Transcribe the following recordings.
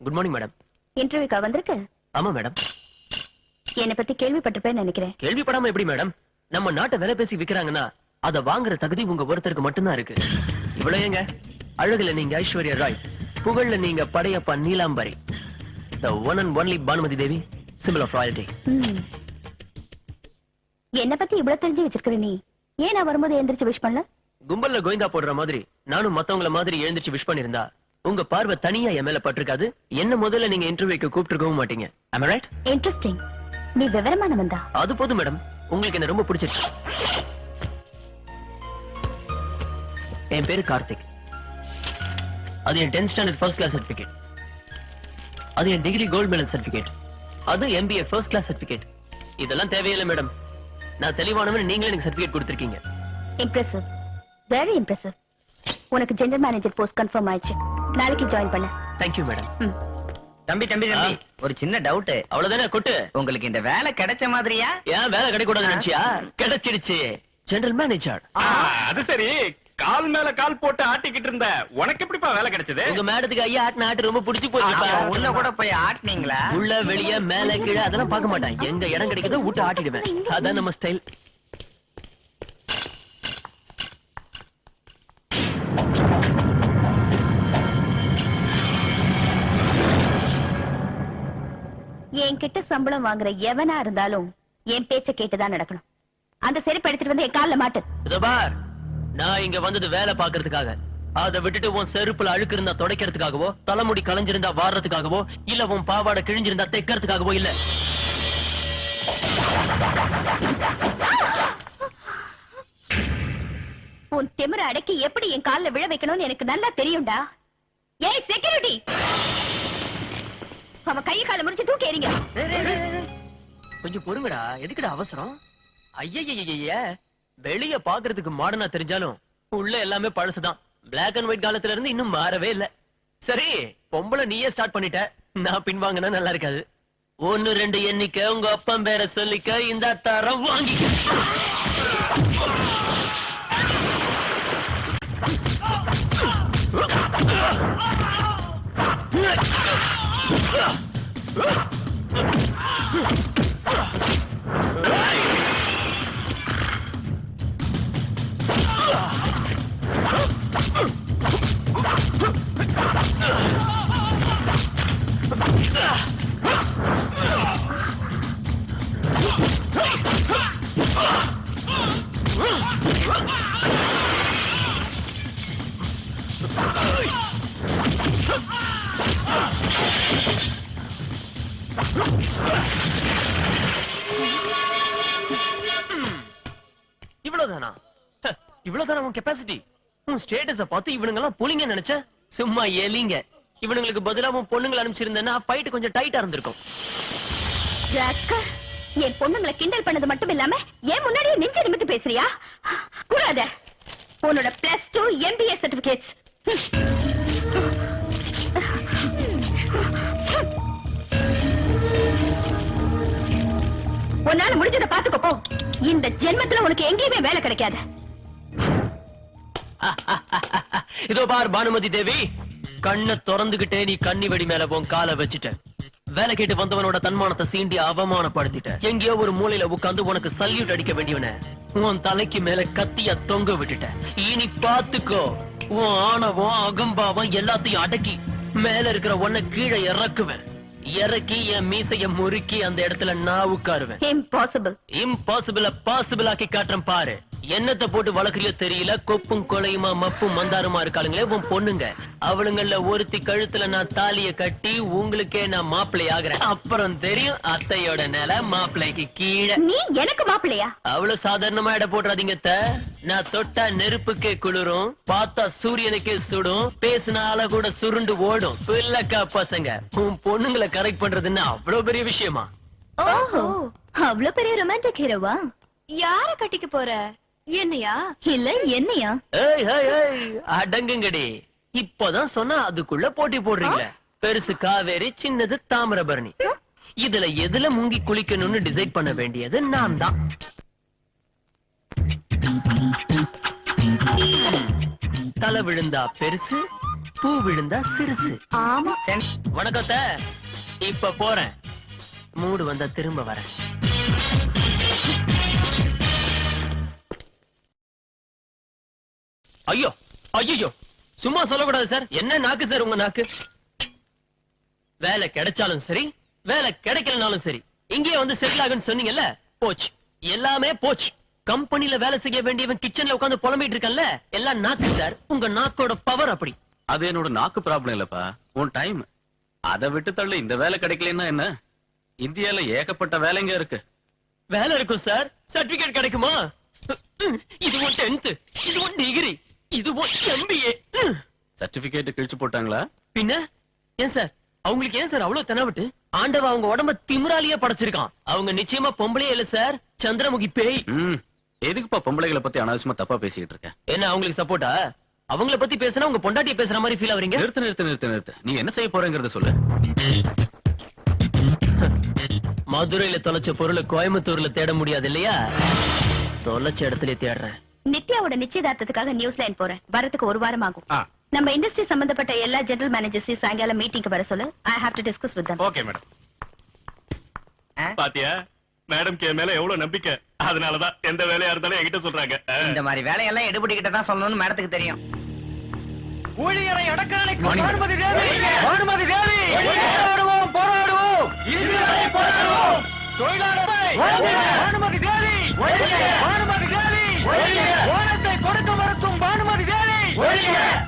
Good morning madam இன்டர்வியூக்கா வந்திருக்கு? ஆமா madam என்னை பத்தி கேள்விப்பட்டிருப்பேன்னு நினைக்கிறேன். கேள்விப்படாம எப்படி மேடம் நம்ம நாட்டை விலை பேசி விக்கிறாங்கன்னா அத வாங்குற தகுதி உங்க ஒருத்தருக்கு மட்டும்தான் இருக்கு. இவ்வளவு ஏங்க? அழகுல நீங்க ஐஸ்வர்யா ராய் புகழ்ல நீங்க Padayappa Neelambari. The one and only Bhanumathi Devi simple of royalty. என்னை பத்தி இவ்வளவு தெரிஞ்சு வச்சிருக்கிற நீ ஏன் நான் வரும்போது எந்திரிச்சு விஷ் பண்ணல? கும்பல்ல கோவிந்தா போடுற மாதிரி நானும் மத்தவங்கள மாதிரி எழுந்திருச்சு விஷ் பண்ணிருந்தா உங்க பார்வை தனியா என் மேல பட்டிருக்காது. என்ன முதல்ல நீங்க இன்டர்வியூக்கு கூப்பிட்டுருக்கவும் மாட்டீங்க. Am I right? இன்ட்ரெஸ்டிங் நீ விவரமானவன் தான் அது போதும் மேடம் உங்களுக்கு என்ன ரொம்ப பிடிச்சிருச்சு? என் பேரு கார்த்திக். அது என் tenth standard first class certificate அது என் டிகிரி கோல்ட் மெடல் சர்டிபிகேட் அது எம்பிஏ ஃபர்ஸ்ட் கிளாஸ் சர்டிபிகேட் இதெல்லாம் தேவையில்லை மேடம் நான் தெளிவானவன் நீங்களே எனக்கு சர்டிபிகேட் கொடுத்திருக்கீங்க. இம்ப்ரெசிவ் வெரி இம்ப்ரெசிவ் உனக்கு ஜெனரல் மேனேஜர் போஸ்ட் கன்ஃபார்ம் ஆயிடுச்சு. நாளைக்கு ஜாயின் பண்ண. தேங்க்யூ மேடம் ம். தம்பி தம்பி தம்பி. ஒரு சின்ன டவுட் அவ்வளவுதானே கொட்டு. உங்களுக்கு இந்த வேலை கிடைச்ச மாதிரியா? ஏன் வேலை கிடைக்கூடாது நினைச்சியா? கிடைச்சிடுச்சு. ஜெனரல் மேனேஜர் ஆ, அது சரி. கால் மேல கால் போட்டு ஆட்டிக்கிட்டு இருந்த உனக்கு எப்படிப்பா வேலை கிடைச்சது? உங்க மேடத்துக்கு ஐயா ஆட்டு நாட்டு ரொம்ப பிடிச்சு போச்சுப்பா. அப்ப உள்ள கூட போய் ஆட்டுனீங்களா? உள்ள வெளிய மேல கீழே அதெல்லாம் பார்க்க மாட்டேன். எங்க இடம் கிடைக்குதோ விட்டு ஆட்டிடுவேன். அதான் நம்ம ஸ்டைல் என்கிட்ட சம்பளம் வாங்குற எவனா இருந்தாலும் என் பேச்ச கேட்டுதான் நடக்கணும். அந்த செருப்பு எடுத்துட்டு வந்து என் கால்ல மாட்டு. இதோ பார் நான் இங்க வந்தது வேலை பாக்குறதுக்காக அதை விட்டுட்டு உன் செருப்புல அழுக்கு இருந்தா துடைக்கிறதுக்காகவோ தலைமுடி களைஞ்சிருந்தா வாடுறதுக்காகவோ இல்ல உன் பாவாடை கிழிஞ்சிருந்தா தைக்கிறதுக்காகவோ இல்ல. உன் திமிர அடக்கி எப்படி என் கால்ல விழ வைக்கணும்னு எனக்கு நல்லா தெரியும்டா. ஏய் செக்யூரிட்டி அவன் கை கால முடிச்சு தூக்கி எறிங்க. கொஞ்சம் பொறுங்கடா. எதுக்குடா அவசரம்? ஐயய்ய வெளிய பாக்குறதுக்கு மாடனா தெரிஞ்சாலும் உள்ள எல்லாமே பழசுதான். பிளாக் அண்ட் ஒயிட் காலத்துல இருந்து இன்னும் மாறவே இல்ல. சரி பொம்பளை நீயே ஸ்டார்ட் பண்ணிட்ட. நான் பின்வாங்கினா நல்லா இருக்காது. ஒன்னு ரெண்டு எண்ணிக்க உங்க அப்பா பேரை சொல்லிக்க இந்த தரம் வாங்கிக்க. 啊 啊 உன் கெப்பாசிட்டி உன் ஸ்டேட்டஸ பார்த்து இவனுங்க எல்லாம் புலிங்க நினைச்சேன் சும்மா எலிங்க இவனுங்களுக்கு பதிலா உன் பொண்ணுங்களை அனுப்பிச்சிருந்தேன்னா ஃபைட் கொஞ்சம் டைட்டா இருந்திருக்கும். என் பொண்ணுங்களை கிண்டல் பண்ணது மட்டும் இல்லாம ஏன் முன்னாடியே நெஞ்ச நிமித்து பேசுறியா? கூடாத. உன்னோட பிளஸ் டூ எம்பிஏ சர்டிபிகேட்ஸ் உன்னால முடிஞ்சதை பாத்துக்கப்போ இந்த ஜென்மத்துல உனக்கு எங்கேயுமே வேலை கிடைக்காது. இதோ பார் பானுமதி தேவி. கண்ணை திறந்துகிட்டே நீ கண்ணி வெடி மேல உன் காலை வச்சுட்ட. வேலை கேட்டு வந்தவனோட தன்மானத்தை சீண்டி அவமானப்படுத்திட்ட. எங்கேயோ ஒரு மூலையில உட்கார்ந்து உனக்கு சல்யூட் அடிக்க வேண்டியவன. உன் தலைக்கு மேல கத்திய தொங்க விட்டுட்ட. இனி பாத்துக்கோ. உன் ஆணவம் அகம்பாவம் எல்லாத்தையும் அடக்கி மேல இருக்கிற உன்னை கீழே இறக்குவேன். இறக்கி என் மீசைய முறுக்கி அந்த இடத்துல நான் உட்காருவேன். இம்பாசிபிள் இம்பாசிபிள பாசிபிள் ஆக்கி காட்டுறேன் பாரு. என்னத்த போட்டு வளர்க்குறியோ தெரியல. கொப்பும் கொலையுமா மப்பும் மந்தாருமா இருக்காளுங்களே உன் பொண்ணுங்க. அவளுங்கள ஒருத்தி கழுத்துல நான் தாலிய கட்டி உங்களுக்கே நான் மாப்பிள்ளை ஆகுறேன். அப்புறம் தெரியும் அத்தையோட நிலை மாப்பிள்ளைக்கு கீழே. நீ எனக்கு மாப்பிள்ளையா? அவ்வளவு சாதாரணமா இட போடுறாதீங்க அத்தை. நான் தொட்டா நெருப்புக்கே குளிரும் பார்த்தா சூரியனுக்கே சுடும் பேசினால கூட சுருண்டு ஓடும். பிள்ளைக்கா பசங்க உன் பொண்ணுங்களை கரெக்ட் பண்றதுன்னு அவ்வளவு பெரிய விஷயமா? ஓஹோ அவ்வளவு பெரிய ரொமான்டிக் ஹீரோவா யார கட்டிக்க போற? என்னையா? இல்ல என்னையா? ஏய் ஏய் ஏய் அடங்குங்கடி. இப்பதான் சொன்னா அதுக்குள்ள போட்டி போடுறீங்களே. பெருசு காவேரி சின்னது தாமிரபரணி. இதுல எதுல முங்கி குளிக்கணும்னு டிசைட் பண்ண வேண்டியது நான் தான் தலை விழுந்தா பெருசு பூ விழுந்தா சிறுசு. ஆமா. அத்தை. இப்ப போறேன். மூடு வந்தா திரும்ப வரேன். ஐயோ ஐயோ சும்மா சொல்லக்கூடாது சார். என்ன நாக்கு சார் உங்க நாக்கு? வேலை கிடைச்சாலும் சரி வேலை கிடைக்கலனாலும் சரி இங்கேயே வந்து செட்டில் ஆகுன்னு சொன்னீங்கல்ல போச்சு. எல்லாமே போச்சு. கம்பெனில வேலை செய்ய வேண்டியவன் கிச்சன்ல உட்கார்ந்து புலம்பிட்டு இருக்கல்ல எல்லாம் நாக்கு சார். உங்க நாக்கோட பவர் அப்படி. அது என்னோட நாக்கு ப்ராப்ளம் இல்லப்பா. உன் டைம் அதை விட்டு தள்ளு இந்த வேலை கிடைக்கலன்னா என்ன? இந்தியால ஏகப்பட்ட வேலைங்க இருக்கு. வேலை இருக்கும் சார். சர்டிபிகேட் கிடைக்குமா? இது ஒன் டென்த் இது ஒன் டிகிரி இது ஒன் எம்பிஏ சர்டிபிகேட் கிழிச்சு போட்டாங்களா? பின்ன? ஏன் சார்? அவங்களுக்கு ஏன் சார் அவ்வளவு தெனவிட்டு? ஆண்டவ அவங்க உடம்ப திமிராலியே படைச்சிருக்கான். அவங்க நிச்சயமா பொம்பளையே இல்ல சார். சந்திரமுகி பேய். எதுக்குப்பா பொம்பளைகளை பத்தி அனாவசியமா தப்பா பேசிக்கிட்டு இருக்க? என்ன அவங்களுக்கு சப்போர்ட்டா அவங்கள பத்தி பேசினா உங்க பொண்டாட்டிய பேசுற மாதிரி ஃபீல் ஆவறீங்க? நிறுத்து நிறுத்து நிறுத்து நிறுத்து. நீ என்ன செய்ய போறேங்கறத சொல்லு. மதுரையில தொலைச்ச பொருளை கோயம்புத்தூர்ல தேட முடியாது இல்லையா? தொலைச்ச இடத்துல தேடுறேன். நித்யாவோட நிச்சயதார்த்தத்துக்காக நியூஸ்லைன் போறேன். வரதுக்கு ஒரு வாரம் ஆகும். நம்ம இண்டஸ்ட்ரி சம்பந்தப்பட்ட எல்லா ஜெனரல் மேனேஜர்ஸையும் சாயங்காலம் மீட்டிங்க்கு வர சொல்லு. I have to discuss with them okay madam? பாத்தியா? மேடம் கே மேல எவ்வளவு நம்பிக்கை? அதனாலதான் எந்த வேலையா இருந்தாலும் என்கிட்ட சொல்றாங்க. இந்த மாதிரி வேலையெல்லாம் எடுபடிக்கிட்ட தான் சொல்லணும்னு மேடத்துக்கு தெரியும். ஊழியரை அடக்கணைக்கு தேவி. தேவி. போராடுவோம் போராடுவோம். தொழிலாளரை தேவி. பானுமதி தேவி. ஓனத்தை கொடுக்க மறுக்கும் பானுமதி தேவி.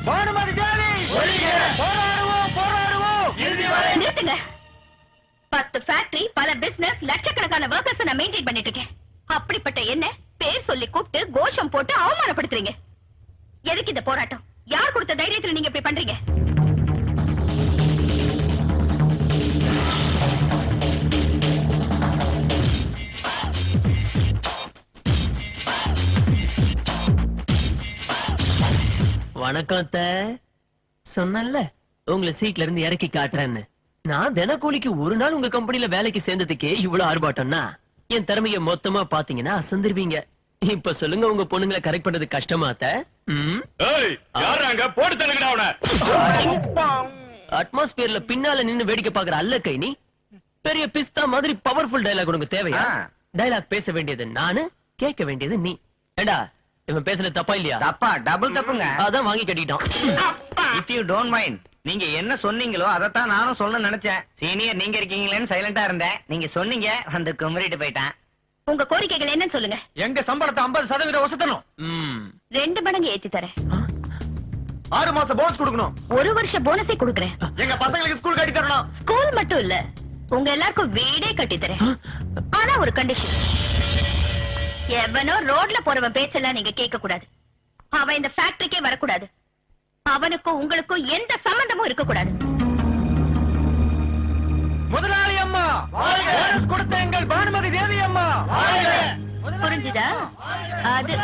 பானுமதி தேவி. போராடுவோம் போராடுவோம். இறுதிவரை நிறுத்துங்க. பத்து ஃபேக்டரி பல பிசினஸ் லட்சக்கணக்கான ஒர்க்கர்ஸ் நான் மெயின்டைன் பண்ணிட்டு இருக்கேன் அப்படிப்பட்ட என்ன? பேர் சொல்லி கூப்பிட்டு கோஷம் போட்டு அவமானப்படுத்துறீங்க. எதுக்கு இந்த போராட்டம்? யார் கொடுத்த தைரியத்துல நீங்க இப்படி பண்றீங்க? வணக்கம் அத்தை. சொன்னேன்ல உங்களை சீட்ல இருந்து இறக்கி காட்டுறேன்னு. நான் தினக்கூலிக்கு ஒரு நாள் உங்க கம்பெனில வேலைக்கு சேர்ந்ததுக்கே இவ்வளவு ஆர்ப்பாட்டம்னா என் திறமைய மொத்தமா பாத்தீங்கன்னா அசந்திருவீங்க. இப்ப சொல்லுங்க உங்க பொண்ணுங்களை கரெக்ட் பண்றது கஷ்டமா அத்தை? ம்? ஏய் யாரு அங்க? போட்டு தள்ளுங்கடா அவன. அட்மாஸ்பியர்ல பின்னால நின்னு வேடிக்கை பாக்குற அல்ல கை நீ பெரிய பிஸ்தா மாதிரி பவர்ஃபுல் டயலாக் உனக்கு தேவையா? ஆ. டயலாக் பேச வேண்டியது நானு கேட்க வேண்டியது நீ. ஏண்டா இவன் பேசுனது தப்பா இல்லையா? தப்பா டபுள் தப்புங்க. அதான் வாங்கி கட்டிட்டான் இஃப் யூ டோன்ட் மைண்ட் நீங்க என்ன சொன்னீங்களோ அதத்தான் நானும் சொல்ல நினைச்சேன். சீனியர் நீங்க இருக்கீங்களேன்னு சைலண்டா இருந்தேன். நீங்க சொன்னீங்க வந்து குமரிட்டு போயிட்டேன். உங்க கோரிக்கைகள் என்னன்னு சொல்லுங்க. எங்க சம்பளத்தை ஐம்பது சதவீதம் வசத்தணும் ம். ரெண்டு மடங்கு ஏத்தி தரேன். ஆறு மாசம் போனஸ் கொடுக்கணும். ஒரு வருஷ போனஸை கொடுக்கறேன். எங்க பசங்களுக்கு ஸ்கூல் கட்டி தரணும் ஸ்கூல் மட்டும் இல்ல உங்க எல்லாருக்கும் வீடே கட்டி தரேன் ஆனா ஒரு கண்டிஷன் எவனோ ரோட்ல போறவன் பேச்செல்லாம் நீங்க கேட்க கூடாது. அவன் இந்த ஃபேக்டரிக்கே வரக்கூடாது. அவனுக்கும் உங்களுக்கும் எந்த சம்பந்தமும் இருக்க கூடாது. முதலாளி அம்மா கொடுத்த எங்கள் பானுமதி தேவி அம்மா. புரிஞ்சுதா? அது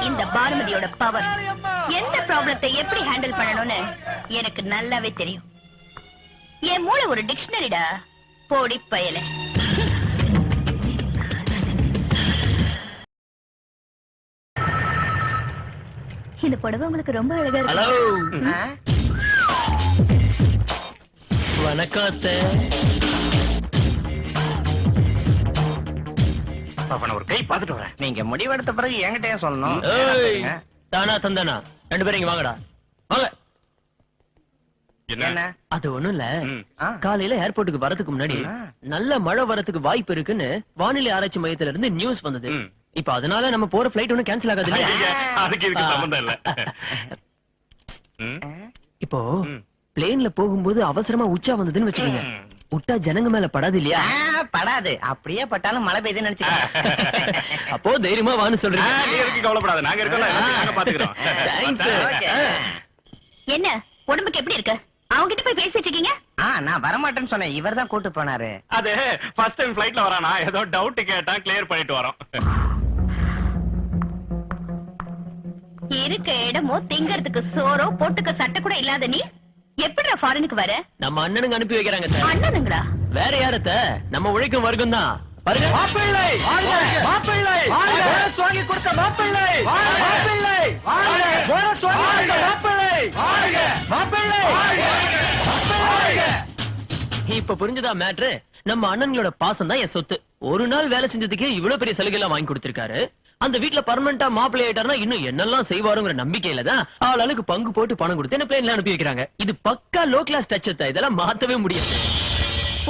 இந்த பானுமதியோட பவர் எந்த ப்ராப்ளத்தை எப்படி ஹேண்டில் பண்ணணும்னு எனக்கு நல்லாவே தெரியும். என் மூளை ஒரு டிக்ஷனரிடா போடி பயலே. இந்த புடவை உங்களுக்கு ரொம்ப அழகா இருக்கு. ஹலோ? வணக்கம் அத்தை அவன ஒரு கை பாத்துட்டு வரேன். நீங்க முடிவெடுத்த பிறகு என்கிட்டயே சொல்லணும். ஏய், தானா தந்தானா? ரெண்டு பேரும் இங்க வாங்கடா. வாங்க. என்ன? அது ஒண்ணும் இல்ல. ம். ஆ? காலையில ஏர்போர்ட்டுக்கு வரதுக்கு முன்னாடி ஆ. நல்ல மழை வரதுக்கு வாய்ப்பு இருக்குன்னு வானிலை ஆராய்ச்சி மையத்துல இருந்து நியூஸ் வந்தது. ம். இப்ப அதனால நம்ம போற பிளைட் ஒண்ணும் கேன்சல் ஆகாது இல்லையா? ஐயா, அதுக்கு இதுக்கு சம்பந்தம் இல்ல. ம். இப்போ. பிளேன்ல போகும்போது அவசரமா உச்சா வந்ததுன்னு வச்சுக்கோங்க. விட்டா ஜனங்க மேல படாது இல்லையா? படாது. அப்படியே பட்டாலும் மழை பெய்யுதுன்னு நினைச்சுக்கோங்க. அப்போ தைரியமா வான்னு சொல்றீங்க. கவலைப்படாத. நாங்க நாங்க பாத்துக்கிறோம். என்ன உடம்புக்கு எப்படி இருக்கு? அவங்க கிட்ட போய் பேசிட்டு இருக்கீங்க? நான் வரமாட்டேன்னு சொன்னேன். இவர் தான் கூட்டு போனாரு. அது ஃபர்ஸ்ட் டைம் ஃளைட்ல வரானா? ஏதோ டவுட் கேட்டான் கிளியர் பண்ணிட்டு வரோம். இருக்க இடமோ திங்கறதுக்கு சோறோ போட்டுக்க சட்டை கூட இல்லாத நீ எப்படி ஃபாரினுக்கு வர? நம்ம அண்ணனுங்க அனுப்பி வைக்கிறாங்க சார் அண்ணனுங்களா? வேற யாரத்த நம்ம உழைக்கும் வர்க்கம் தான். பாருங்க. மாப்பிள்ளை! மாப்பிள்ளை! போனஸ் வாங்கி கொடுத்த மாப்பிள்ளை! மாப்பிள்ளை! போனஸ் வாங்கி கொடுத்த மாப்பிள்ளை! மாப்பிள்ளை! மாப்பிள்ளை! இப்ப புரிஞ்சுதா மேட்ரு நம்ம அண்ணன்களோட பாசம் தான் என் சொத்து. ஒரு நாள் வேலை செஞ்சதுக்கே இவ்வளவு பெரிய சலுகை எல்லாம் வாங்கி கொடுத்திருக்காரு. அந்த வீட்ல பர்மனண்டா மாப்பிள்ளை ஆயிட்டாருன்னா இன்னும் என்னெல்லாம் செய்வாருங்கிற நம்பிக்கையில தான் ஆளுக்கு பங்கு போட்டு பணம் கொடுத்து என்ன பிளேன்ல அனுப்பி வைக்கிறாங்க. இது பக்கா லோ கிளாஸ் டச் இதெல்லாம் மாத்தவே முடியாது.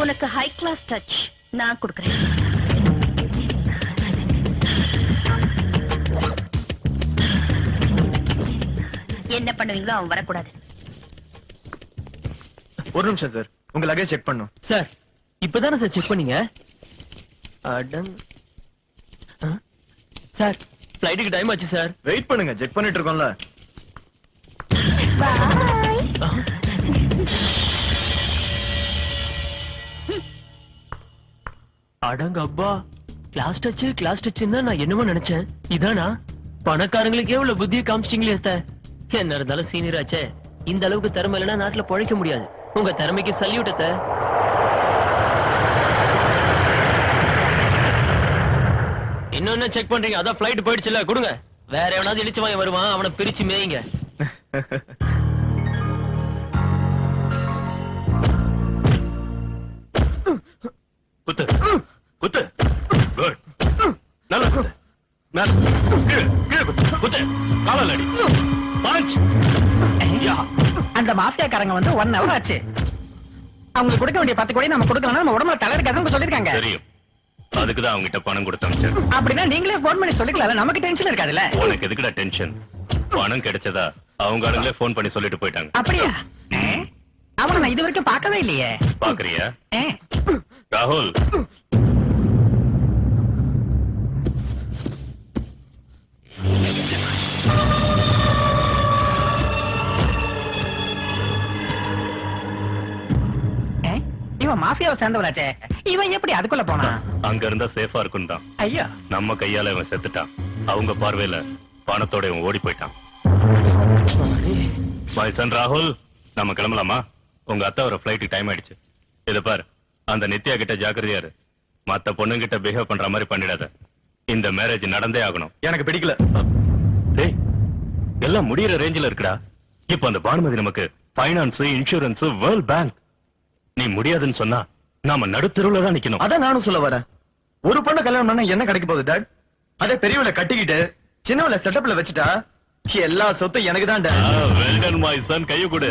உனக்கு ஹை கிளாஸ் டச் நான் கொடுக்கறேன். என்ன பண்ணுவீங்களோ அவன் வரக்கூடாது. ஒரு நிமிஷம் சார் உங்க லகேஜ் செக் பண்ணும். சார் இப்பதானே சார் செக் பண்ணீங்க? அடங். சார். பிளைட்டுக்கு டைம் ஆச்சு சார். வெயிட் பண்ணுங்க செக் பண்ணிட்டு இருக்கோம்ல? அடங்க அப்பா. கிளாஸ் டச் கிளாஸ் டச்சுன்னு நான் என்னமோ நினைச்சேன். இதானா? பணக்காரங்களுக்கே இவ்வளவு புத்திய காமிச்சிட்டீங்களே அத்தை. என்ன இருந்தாலும் சீனியர் ஆச்சே. இந்த அளவுக்கு திறமை இல்லைன்னா நாட்டுல பழைக்க முடியாது. உங்க திறமைக்கு சல்யூட் அத்தை இன்னொன்னு செக் பண்றீங்க. அதான் பிளைட் போயிடுச்சுல கொடுங்க. வேற எவனாவது இழிச்சு வாங்கி வருவான் அவனை பிரிச்சு மேய்ங்க. குத்து குத்து. குட் நல்ல குத்து. மேல. கீழே கீழே குத்து. குத்து. காலால அடி. பஞ்ச் யா அந்த மாஃபியாக்காரங்க வந்து ஒன் ஹவர் ஆச்சு. அவங்களுக்கு கொடுக்க வேண்டிய பத்து கோடி நம்ம கொடுக்கலாம் நம்ம உடம்புல தலை இருக்காதுன்னு சொல்லிருக்காங்க தெரியும். அதுக்கு தான் அவங்கிட்ட பணம் கொடுத்து அப்படின்னா நீங்களே போன் பண்ணி சொல்லிக்கலாம் நமக்கு டென்ஷன் இருக்காதுல்ல? உனக்கு எதுக்குடா டென்ஷன் பணம் கிடைச்சதா? அவங்க ஆளுங்களே ஃபோன் பண்ணி சொல்லிட்டு போயிட்டாங்க. அப்படியா? அவனை நான் இது வரைக்கும் பார்க்கவே இல்லையே. பாக்குறியா. ராகுல். இவன் மாஃபியாவை சேர்ந்தவராச்சே இவன் எப்படி அதுக்குள்ள போனா அங்க இருந்தா சேஃபா இருக்கும் தான் ஐயா. நம்ம கையால இவன் செத்துட்டான். அவங்க பார்வையில பணத்தோட இவன் ஓடி போயிட்டான். மை சன் ராகுல் நம்ம கிளம்பலாமா? உங்க அத்தை வர ஃபிளைட்டுக்கு டைம் ஆயிடுச்சு. இத பாரு அந்த நித்யா கிட்ட ஜாக்கிரதையா இரு. மத்த பொண்ணுங்கிட்ட பிஹேவ் பண்ற மாதிரி பண்ணிடாத. இந்த மேரேஜ் நடந்தே ஆகணும். எனக்கு பிடிக்கல. டேய் எல்லாம் முடியற ரேஞ்சில இருக்குடா. இப்ப அந்த பானுமதி நமக்கு பைனான்ஸ் இன்சூரன்ஸ் வேர்ல்ட் பேங்க் நீ முடியாதுன்னு சொன்னா நாம நடுத்தெருவுல தான் நிக்கணும். அதான் நானும் சொல்ல வரேன். ஒரு பொண்ணை கல்யாணம் பண்ணா என்ன கிடைக்க போகுது டாட்? அதே பெரியவளை கட்டிக்கிட்டு சின்னவளை செட்டப்ல வச்சுட்டா எல்லா சொத்தும் எனக்கு தான் கைய கொடு.